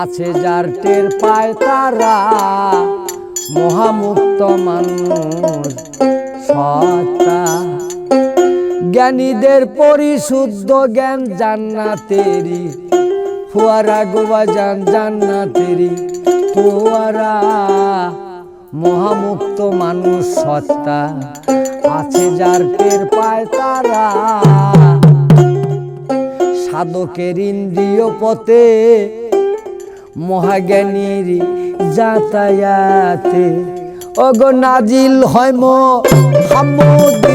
আছে যার টের পায় তারা। মহামুক্ত মানুষ, সত্তা। জ্ঞানীদের পরিশুদ্ধ জ্ঞান জান্নাতেরি ফুয়ারা গোয়া যান জান্নাতেরি ফুয়ারা। মহামুক্ত মানুষ, সত্তা আছে যার টের পায় তারা। সাধকের ইন্দ্রিয় পথে মহাজ্ঞানীর যাতায়াতে। অগ নাজিল হয় মো সামুদ্রিক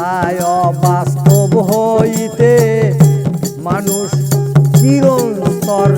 কথায় বাস্তব হইতে মানুষ চিরন্তর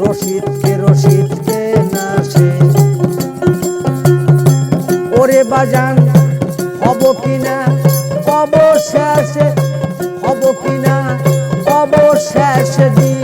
রশিদকে রশিদকে না সে? ওরে বাজান হব কিনা অবশেষে হব কিনা অবশেষে দিয়ে